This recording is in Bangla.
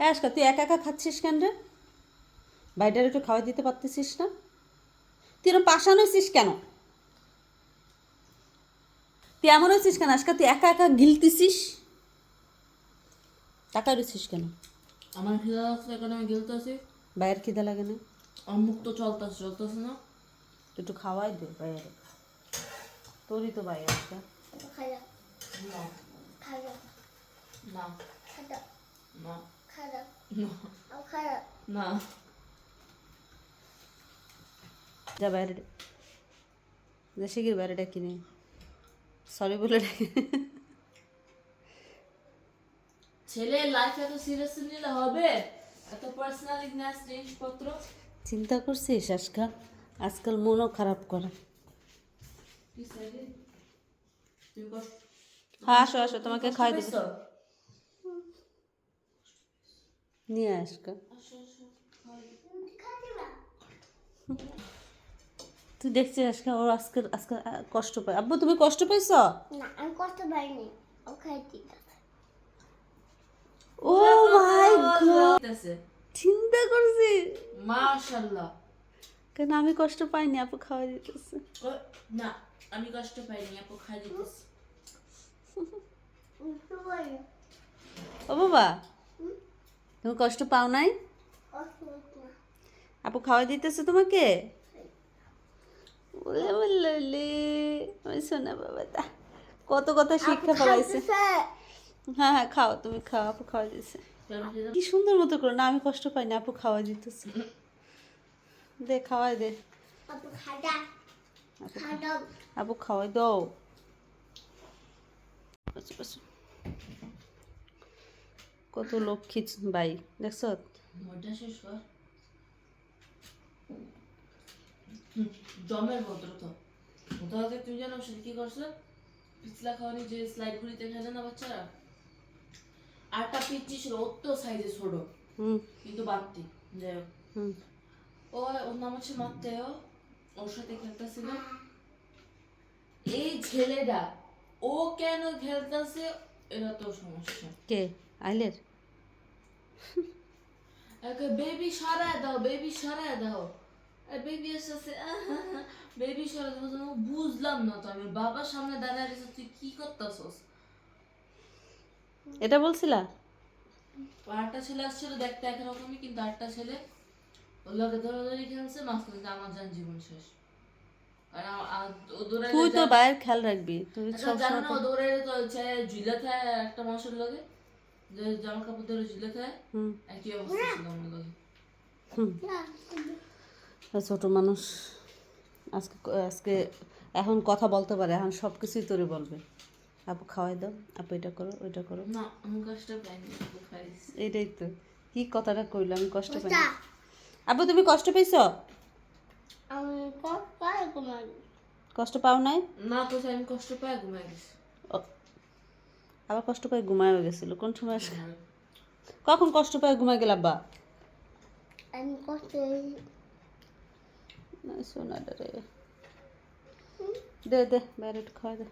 হ্যাঁ আজকা তুই একা একা খাচ্ছিস কেন রে? বাইরের একটু খাওয়া দিতে পারতেছিস না? তুই এরকম পাশান হয়েছিস কেন? তুই এমন হয়েছিস কেন? আজকা তুই একা একা গিলতেছিস? টাকা রয়েছিস কেন? আমার খিদা লাগছে এখানে আমি গেলতেছি। বাইরের খিদে লাগে না? অমুক তো চলতেছে চলতেছে না। একটু খাওয়াই দে বাইরে। তোরই তো বাইরে আজকা। খারাপ না। না। না। খারাপ না ও খারাপ না যা বাইরে যা শিগির বাইরে ডাকি নে। সরি বলে ডাকি ছেলের লাইফ এত সিরিয়াস নিলে হবে? এত পার্সোনাল জিনিসপত্র? চিন্তা করছিস আজকা? আজকাল মনও খারাপ করে। কষ্ট হ্যাঁ আসো আসো তোমাকে খাই দেবো পেয়েছ? নিয়ে আজকা আসো, আসো, খাওয়াই দিই। তুই দেখছিস আজকে ওর আজকে আজকে কষ্ট পায় আব্বু তুমি কষ্ট পাইছ না আমি কষ্ট পাইনি ও খাইতে ও মাই গড চিন্তা করছি মাশাআল্লাহ কেন আমি কষ্ট পাইনি আপু খাওয়া দিতেছে না আমি কষ্ট পাইনি আপু খাই দিতেছি ও বাবা তুমি কষ্ট পাও নাই? আপু খাওয়া দিতেছে তোমাকে? ওই বাবা কত কথা শিক্ষা পাইছে হ্যাঁ হ্যাঁ খাও তুমি খাও আপু খাওয়া দিতেছে। কি সুন্দর মতো করো। না আমি কষ্ট পাই না আপু খাওয়া দিতেছে। দে খাওয়াই দে। আপু খাওয়াই দাও। কত লক্ষ্মী বাই দেখছ? জমের ভদ্র তো জানো কি করছে? পিছলা খাওয়ানি যে স্লাইড গুলিতে খেলে না বাচ্চারা? আটটা পিচ্ছি ছিল অত সাইজে ছোট। কিন্তু বাড়তি যাই হোক। হুম। ও ওর নাম হচ্ছে মাত্তেও ওর সাথে খেলতেছিল এই ছেলেটা ও কেন খেলতেছে? এটা তো সমস্যা। কে? আইলের? বেবি সরায় দাও বেবি সরায় দাও। বেবি এসেছে বেবি সরায় দাও বলছে, বুঝলাম না তো আমি। বাবার সামনে দাঁড়ায় রয়েছে তুই কি করতেছস? এটা বলছিলা? আরেকটা ছেলে আসছিল দেখতে একরকমই কিন্তু আটটা ছেলে ওর লগে দৌড়াদৌড়ি খেলছে মাঝখানে আমার যান জীবন শেষ। তুই তো বাইরের খেয়াল রাখবি তুই আচ্ছা, সব না দৌড়াইলে তো ঝুলে থাকে একটা মানুষের লগে। যে জামা কাপড় ধরে ঝুলে থাকে হুম। একই অবস্থা ছিল আমার হুম। আর ছোট মানুষ আজকে আজকে এখন কথা বলতে পারে এখন সব কিছুই তোরে বলবে। আপু খাওয়াই দাও আপু এটা করো ওইটা করো। না আমি কষ্ট পাইনি আপু তো। কি কথাটা কইলো আমি কষ্ট পাই আপু তুমি কষ্ট পাইছ? আমি কষ্ট পাও নাই? না তো আমি কষ্ট পাই ঘুমাই গেছি। আবার কষ্ট পাই ঘুমায় গেছিল। কোন সময় কখন কষ্ট পায় ঘুমায় গেল আব্বা? আমি কষ্ট না, সোনাটা রে। দে দে ব্যারেট খাওয়া দে।